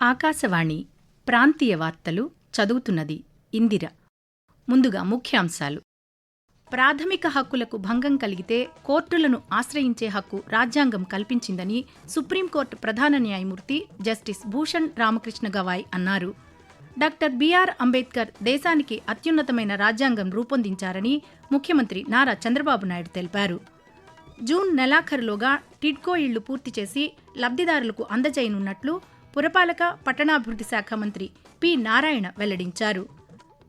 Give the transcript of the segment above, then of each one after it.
ఆకాశవాణి ప్రాంతీయ వార్తలు చదువుతున్నది ఇందిర. ముందుగా ముఖ్యాంశాలు. ప్రాథమిక హక్కులకు భంగం కలిగితే కోర్టులను ఆశ్రయించే హక్కు రాజ్యాంగం కల్పించిందని సుప్రీంకోర్టు ప్రధాన న్యాయమూర్తి జస్టిస్ భూషణ్ రామకృష్ణ గవాయ్ అన్నారు. డాక్టర్ బిఆర్ అంబేద్కర్ దేశానికి అత్యున్నతమైన రాజ్యాంగం రూపొందించారని ముఖ్యమంత్రి నారా చంద్రబాబు నాయుడు తెలిపారు. జూన్ నెలాఖరులోగా టిడ్కో ఇళ్ళు పూర్తి చేసి లబ్ధిదారులకు అందజేయనున్నట్లు పురపాలక పట్టణాభివృద్ధి శాఖ మంత్రి పి. నారాయణ వెల్లడించారు.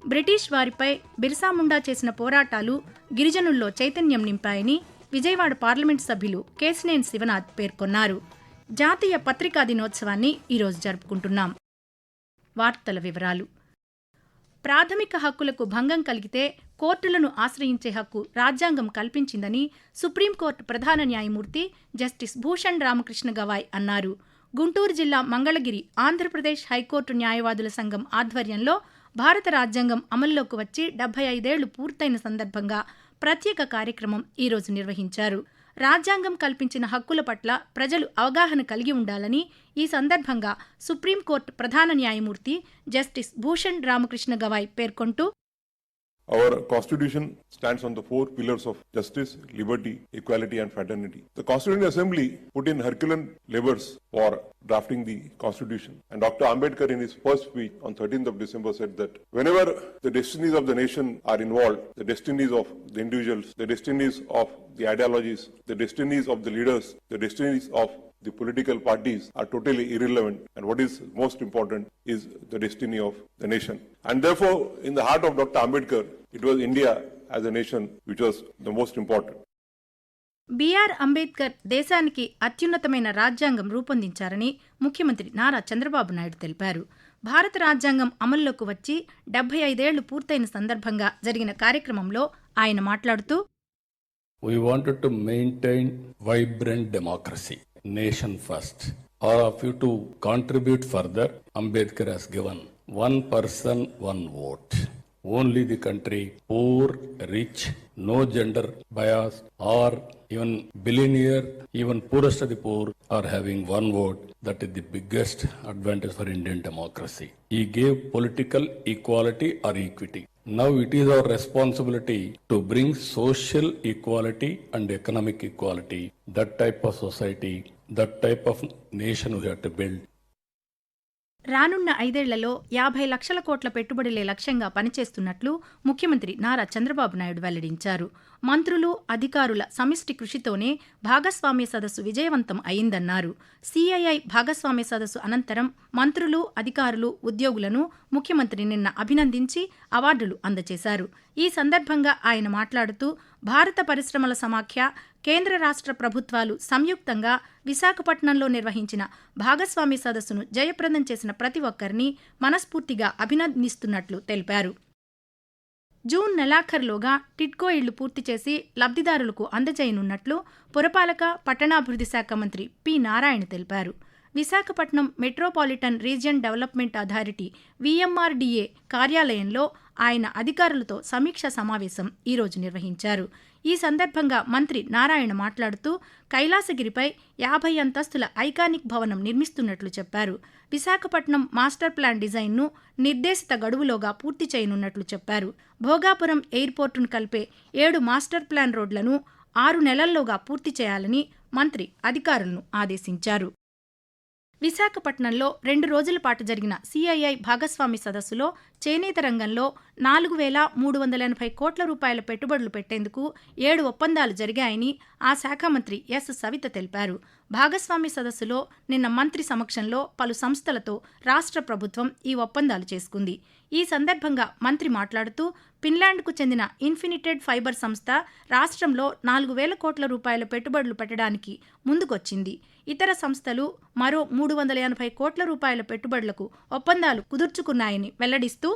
బ్రిటిష్ వారిపై బిర్సాముండా చేసిన పోరాటాలు గిరిజనుల్లో చైతన్యం నింపాయని విజయవాడ పార్లమెంట్ సభ్యులు కేసినేని శివనాథ్ పేర్కొన్నారు. జాతీయ పత్రికా దినోత్సవాన్ని ఈరోజు జరుపుకుంటున్నాం. వార్తల వివరాలు. ప్రాథమిక హక్కులకు భంగం కలిగితే కోర్టులను ఆశ్రయించే హక్కు రాజ్యాంగం కల్పించిందని సుప్రీంకోర్టు ప్రధాన న్యాయమూర్తి జస్టిస్ భూషణ్ రామకృష్ణ గవాయ్ అన్నారు. గుంటూరు జిల్లా మంగళగిరి ఆంధ్రప్రదేశ్ హైకోర్టు న్యాయవాదుల సంఘం ఆధ్వర్యంలో భారత రాజ్యాంగం అమల్లోకి వచ్చి డెబ్బై ఐదేళ్ళు పూర్తయిన సందర్భంగా ప్రత్యేక కార్యక్రమం ఈరోజు నిర్వహించారు. రాజ్యాంగం కల్పించిన హక్కుల పట్ల ప్రజలు అవగాహన కలిగి ఉండాలని ఈ సందర్భంగా సుప్రీంకోర్టు ప్రధాన న్యాయమూర్తి జస్టిస్ భూషణ్ రామకృష్ణ గవాయ్ పేర్కొంటూ Our Constitution stands on the four pillars of justice, liberty, equality, and fraternity. The Constituent Assembly put in Herculean labors for drafting the Constitution. And Dr. Ambedkar, in his first speech on 13th of December, said that whenever the destinies of the nation are involved, the destinies of the individuals, the destinies of the ideologies, the destinies of the leaders, the destinies of the political parties are totally irrelevant and what is most important is the destiny of the nation. And therefore, in the heart of Dr. Ambedkar, it was India as a nation which was the most important. BR Ambedkar దేశానికి అత్యున్నతమైన రాజ్యాంగం రూపొందించారని ముఖ్యమంత్రి నారా చంద్రబాబు నాయుడు తెలిపారు భారత రాజ్యాంగం అమల్లోకి వచ్చి డెబ్బై ఐదేళ్ళు పూర్తయిన సందర్భంగా జరిగిన కార్యక్రమంలో ఆయన మాట్లాడుతూ We wanted to maintain vibrant democracy, nation first. All of you to contribute further, Ambedkar has given one person, one vote. Only the country, poor, rich, no gender bias, or even billionaire, even poorest of the poor are having one vote. That is the biggest advantage for Indian democracy. He gave political equality or equity. Now it is our responsibility to bring social equality and economic equality. That type of society, that type of nation we have to build. రానున్న ఐదేళ్ళలో యాభై లక్షల కోట్ల పెట్టుబడులే లక్ష్యంగా పనిచేస్తున్నట్లు ముఖ్యమంత్రి నారా చంద్రబాబు నాయుడు వెల్లడించారు. మంత్రులు అధికారుల సమిష్టి కృషితోనే భాగస్వామ్య సదస్సు విజయవంతం అయిందన్నారు. సిఐఐ భాగస్వామ్య సదస్సు అనంతరం మంత్రులు అధికారులు ఉద్యోగులను ముఖ్యమంత్రి నిన్న అభినందించి అవార్డులు అందజేశారు. ఈ సందర్భంగా ఆయన మాట్లాడుతూ భారత పరిశ్రమల సమాఖ్య కేంద్ర రాష్ట్ర ప్రభుత్వాలు సంయుక్తంగా విశాఖపట్నంలో నిర్వహించిన భాగస్వామి సదస్సును జయప్రదం చేసిన ప్రతి ఒక్కరిని మనస్ఫూర్తిగా అభినందిస్తున్నట్లు తెలిపారు. జూన్ నెలాఖరులోగా టిడ్కో ఇళ్ళు పూర్తి చేసి లబ్ధిదారులకు అందజేయనున్నట్లు పురపాలక పట్టణాభివృద్ధి శాఖ మంత్రి పి నారాయణ తెలిపారు. Visakhapatnam metropolitan region development authority VMRDA కార్యాలయంలో ఆయన అధికారులతో సమీక్ష సమావేశం ఈరోజు నిర్వహించారు. ఈ సందర్భంగా మంత్రి నారాయణ మాట్లాడుతూ కైలాసగిరిపై యాభై అంతస్తుల ఐకానిక్ భవనం నిర్మిస్తున్నట్లు చెప్పారు. విశాఖపట్నం మాస్టర్ ప్లాన్ డిజైన్ను నిర్దేశిత గడువులోగా పూర్తి చేయనున్నట్లు చెప్పారు. భోగాపురం ఎయిర్పోర్టును కలిపే ఏడు మాస్టర్ ప్లాన్ రోడ్లను ఆరు నెలల్లోగా పూర్తి చేయాలని మంత్రి అధికారులను ఆదేశించారు. విశాఖపట్నంలో రెండు రోజుల పాటు జరిగిన సిఐఐ భాగస్వామి సదస్సులో చేనేత రంగంలో నాలుగు వేల మూడు వందల ఎనభై కోట్ల రూపాయల పెట్టుబడులు పెట్టేందుకు ఏడు ఒప్పందాలు జరిగాయని ఆ శాఖ మంత్రి ఎస్ సవిత తెలిపారు. భాగస్వామి సదస్సులో నిన్న మంత్రి సమక్షంలో పలు సంస్థలతో రాష్ట్ర ప్రభుత్వం ఈ ఒప్పందాలు చేసుకుంది. ఈ సందర్భంగా మంత్రి మాట్లాడుతూ ఫిన్లాండ్కు చెందిన ఇన్ఫినిటెడ్ ఫైబర్ సంస్థ రాష్ట్రంలో నాలుగు వేల కోట్ల రూపాయల పెట్టుబడులు పెట్టడానికి ముందుకొచ్చింది. ఇతర సంస్థలు మరో మూడు వందల ఎనభై కోట్ల రూపాయల పెట్టుబడులకు ఒప్పందాలు కుదుర్చుకున్నాయని వెల్లడిస్తూ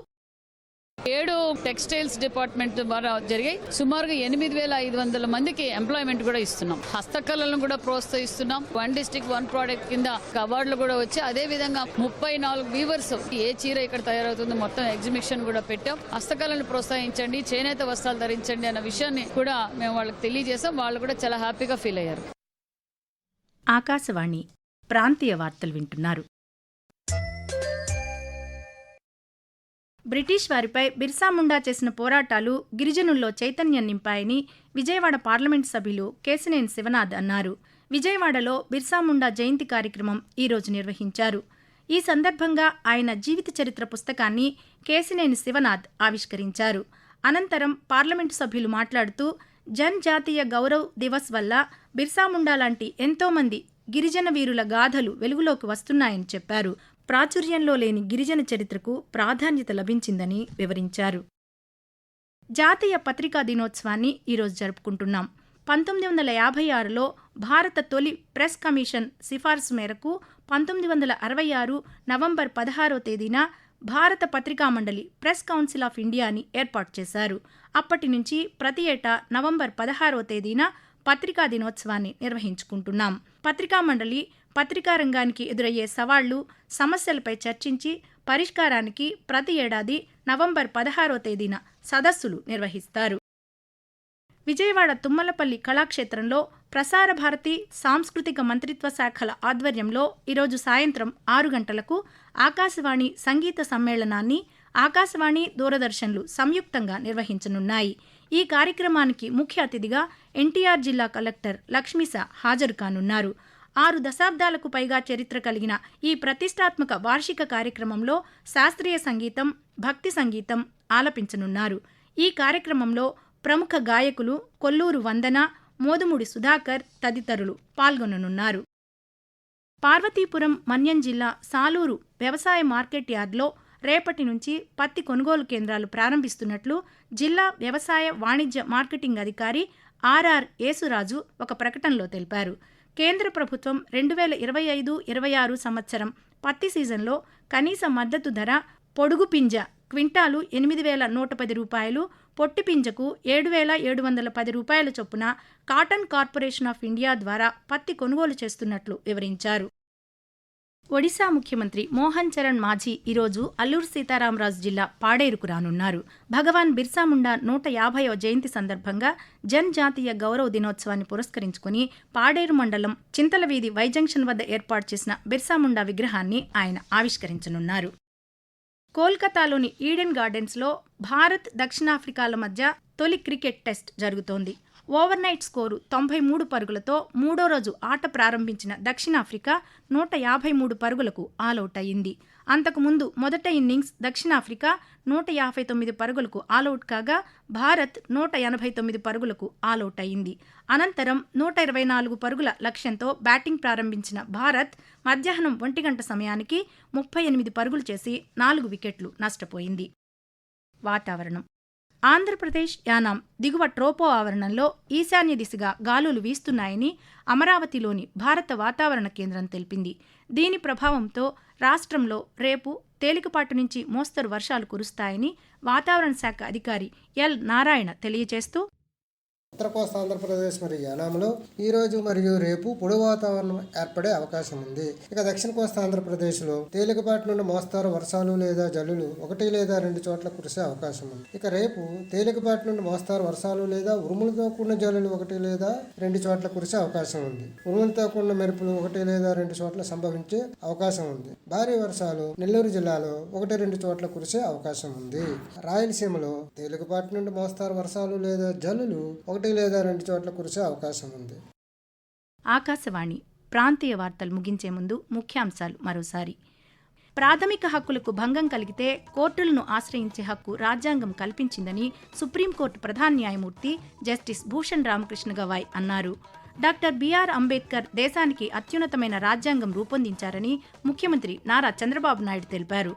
ఏడు టెక్స్టైల్స్ డిపార్ట్మెంట్ ద్వారా జరిగాయి. సుమారుగా ఎనిమిది వేల ఐదు వందల మందికి ఎంప్లాయ్మెంట్ కూడా ఇస్తున్నాం. హస్తకళలను కూడా ప్రోత్సహిస్తున్నాం. వన్ డిస్టిక్ వన్ ప్రోడక్ట్ కింద అవార్డులు కూడా వచ్చి అదే విధంగా ముప్పై నాలుగు వీవర్స్ ఏ చీర ఇక్కడ తయారవుతుందో మొత్తం ఎగ్జిబిషన్ కూడా పెట్టాం. హస్తకళలను ప్రోత్సహించండి చేనేత వస్త్రాలు ధరించండి అన్న విషయాన్ని కూడా మేము వాళ్ళకి తెలియజేసాం వాళ్ళు కూడా చాలా హ్యాపీగా ఫీల్ అయ్యారు. ఆకాశవాణి ప్రాంతీయ వార్తలు వింటున్నారు. బ్రిటిష్ వారిపై బిర్సాముండా చేసిన పోరాటాలు గిరిజనుల్లో చైతన్యం నింపాయని విజయవాడ పార్లమెంట్ సభ్యులు కేశినేని శివనాథ్ అన్నారు. విజయవాడలో బిర్సాముండా జయంతి కార్యక్రమం ఈరోజు నిర్వహించారు. ఈ సందర్భంగా ఆయన జీవిత చరిత్ర పుస్తకాన్ని కేశినేని శివనాథ్ ఆవిష్కరించారు. అనంతరం పార్లమెంటు సభ్యులు మాట్లాడుతూ జన్ జాతీయ గౌరవ్ దివస్ వల్ల బిర్సాముండా లాంటి ఎంతోమంది గిరిజన వీరుల గాథలు వెలుగులోకి వస్తున్నాయని చెప్పారు. ప్రాచుర్యంలో లేని గిరిజన చరిత్రకు ప్రాధాన్యత లభించిందని వివరించారు. జాతీయ పత్రికా దినోత్సవాన్ని ఈరోజు జరుపుకుంటున్నాం. పంతొమ్మిది వందల యాభై ఆరులో భారత తొలి ప్రెస్ కమిషన్ సిఫార్సు మేరకు పంతొమ్మిది వందల అరవై ఆరు నవంబర్ పదహారో తేదీన భారత పత్రికా మండలి ప్రెస్ కౌన్సిల్ ఆఫ్ ఇండియాని ఏర్పాటు చేశారు. అప్పటి నుంచి ప్రతి ఏటా నవంబర్ పదహారవ తేదీన పత్రికా దినోత్సవాన్ని నిర్వహించుకుంటున్నాం. పత్రికా మండలి పత్రికా రంగానికి ఎదురయ్యే సవాళ్ళు సమస్యలపై చర్చించి పరిష్కారానికి ప్రతి ఏడాది నవంబర్ పదహారో తేదీన సదస్సులు నిర్వహిస్తారు. విజయవాడ తుమ్మలపల్లి కళాక్షేత్రంలో ప్రసార భారతి సాంస్కృతిక మంత్రిత్వ శాఖల ఆధ్వర్యంలో ఈరోజు సాయంత్రం ఆరు గంటలకు ఆకాశవాణి సంగీత సమ్మేళనాన్ని ఆకాశవాణి దూరదర్శన్లు సంయుక్తంగా నిర్వహించనున్నాయి. ఈ కార్యక్రమానికి ముఖ్య అతిథిగా ఎన్టీఆర్ జిల్లా కలెక్టర్ లక్ష్మీస హాజరు కానున్నారు. ఆరు దశాబ్దాలకు పైగా చరిత్ర కలిగిన ఈ ప్రతిష్టాత్మక వార్షిక కార్యక్రమంలో శాస్త్రీయ సంగీతం భక్తి సంగీతం ఆలపించనున్నారు. ఈ కార్యక్రమంలో ప్రముఖ గాయకులు కొల్లూరు వందన మోదుముడి సుధాకర్ తదితరులు పాల్గొననున్నారు. పార్వతీపురం మన్యం జిల్లా సాలూరు వ్యవసాయ మార్కెట్ యార్డ్లో రేపటి నుంచి పత్తి కొనుగోలు కేంద్రాలు ప్రారంభిస్తున్నట్లు జిల్లా వ్యవసాయ వాణిజ్య మార్కెటింగ్ అధికారి ఆర్ఆర్ యేసురాజు ఒక ప్రకటనలో తెలిపారు. కేంద్ర ప్రభుత్వం రెండు వేల ఇరవై ఐదు ఇరవై ఆరు సంవత్సరం పత్తి సీజన్లో కనీస మద్దతు ధర పొడుగు పింజ క్వింటాలు ఎనిమిది వేల నూట పది రూపాయలు పొట్టి పింజకు ఏడు వేల ఏడు వందల పది రూపాయల చొప్పున కాటన్ కార్పొరేషన్ ఆఫ్ ఇండియా ద్వారా పత్తి కొనుగోలు చేస్తున్నట్లు వివరించారు. ఒడిశా ముఖ్యమంత్రి మోహన్ చరణ్ మాఝీ ఈరోజు అల్లూరు సీతారామరాజు జిల్లా పాడేరుకు రానున్నారు. భగవాన్ బిర్సా ముండా నూట యాభైవ జయంతి సందర్భంగా జన్ జాతీయ గౌరవ దినోత్సవాన్ని పురస్కరించుకుని పాడేరు మండలం చింతలవీధి వై జంక్షన్ వద్ద ఏర్పాటు చేసిన బిర్సా ముండా విగ్రహాన్ని ఆయన ఆవిష్కరించనున్నారు. కోల్కతాలోని ఈడెన్ గార్డెన్స్లో భారత్ దక్షిణాఫ్రికాల మధ్య తొలి క్రికెట్ టెస్ట్ జరుగుతోంది. ఓవర్ నైట్ స్కోరు తొంభై మూడు పరుగులతో మూడో రోజు ఆట ప్రారంభించిన దక్షిణాఫ్రికా నూట యాభై మూడు పరుగులకు ఆలౌట్ అయింది అంతకుముందు మొదట ఇన్నింగ్స్ దక్షిణాఫ్రికా నూట యాభై తొమ్మిది పరుగులకు ఆలౌట్ కాగా భారత్ నూట ఎనభై తొమ్మిది పరుగులకు ఆలౌట్ అయింది అనంతరం నూట ఇరవై నాలుగు పరుగుల లక్ష్యంతో బ్యాటింగ్ ప్రారంభించిన భారత్ మధ్యాహ్నం ఒంటి గంట సమయానికి ముప్పై ఎనిమిది పరుగులు చేసి నాలుగు వికెట్లు నష్టపోయింది. వాతావరణం ఆంధ్రప్రదేశ్ యానాం దిగువ ట్రోపో ఆవరణంలో ఈశాన్య దిశగా గాలులు వీస్తున్నాయని అమరావతిలోని భారత వాతావరణ కేంద్రం తెలిపింది. దీని ప్రభావంతో రాష్ట్రంలో రేపు తేలికపాటి నుంచి మోస్తరు వర్షాలు కురుస్తాయని వాతావరణ శాఖ అధికారి ఎల్ నారాయణ తెలియజేస్తూ ఉత్తర కోస్తా ఆంధ్రప్రదేశ్ మరియు యానాంలో ఈ రోజు మరియు రేపు పొడి వాతావరణం ఏర్పడే అవకాశం ఉంది. ఇక దక్షిణ కోస్తా ఆంధ్రప్రదేశ్లో తేలికపాటి నుండి మోస్తారు వర్షాలు లేదా జల్లులు ఒకటి లేదా రెండు చోట్ల కురిసే అవకాశం ఉంది. ఇక రేపు తేలికపాటి నుండి మోస్తారు వర్షాలు లేదా ఉరుములతో కూడిన జల్లులు ఒకటి లేదా రెండు చోట్ల కురిసే అవకాశం ఉంది. ఉరుములతో కూడిన మెరుపులు ఒకటి లేదా రెండు చోట్ల సంభవించే అవకాశం ఉంది. భారీ వర్షాలు నెల్లూరు జిల్లాలో ఒకటి రెండు చోట్ల కురిసే అవకాశం ఉంది. రాయలసీమలో తేలికపాటి నుండి మోస్తారు వర్షాలు లేదా జల్లులు ఒకటి లేదా రెండు చోట్ల కురిసే అవకాశం ఉంది. ఆకాశవాణి ప్రాంతీయ వార్తలు ముగించే ముందు ముఖ్యాంశాలు మరోసారి. ప్రాథమిక హక్కులకు భంగం కలిగితే కోర్టులను ఆశ్రయించే హక్కు రాజ్యాంగం కల్పించిందని సుప్రీంకోర్టు ప్రధాన న్యాయమూర్తి జస్టిస్ భూషణ్ రామకృష్ణ గవాయ్ అన్నారు. డాక్టర్ బిఆర్ అంబేద్కర్ దేశానికి అత్యున్నతమైన రాజ్యాంగం రూపొందించారని ముఖ్యమంత్రి నారా చంద్రబాబు నాయుడు తెలిపారు.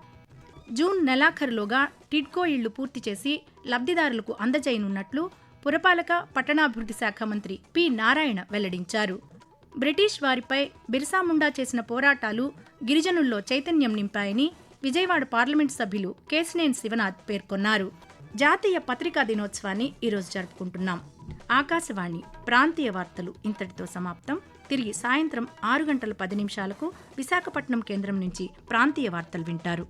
జూన్ నెలాఖరులోగా టిడ్కో ఇళ్ళు పూర్తి చేసి లబ్ధిదారులకు అందజేయనున్నట్లు పురపాలక పట్టణాభివృద్ధి శాఖ మంత్రి పి. నారాయణ వెల్లడించారు. బ్రిటిష్ వారిపై బిర్సాముండా చేసిన పోరాటాలు గిరిజనుల్లో చైతన్యం నింపాయని విజయవాడ పార్లమెంట్ సభ్యులు కేశినేని శివనాథ్ పేర్కొన్నారు. జాతీయ పత్రికా దినోత్సవాన్ని ఈరోజు జరుపుకుంటున్నాం. ఆకాశవాణి ప్రాంతీయ వార్తలు ఇంతటితో సమాప్తం. తిరిగి సాయంత్రం ఆరు గంటల పది నిమిషాలకు విశాఖపట్నం కేంద్రం నుంచి ప్రాంతీయ వార్తలు వింటారు.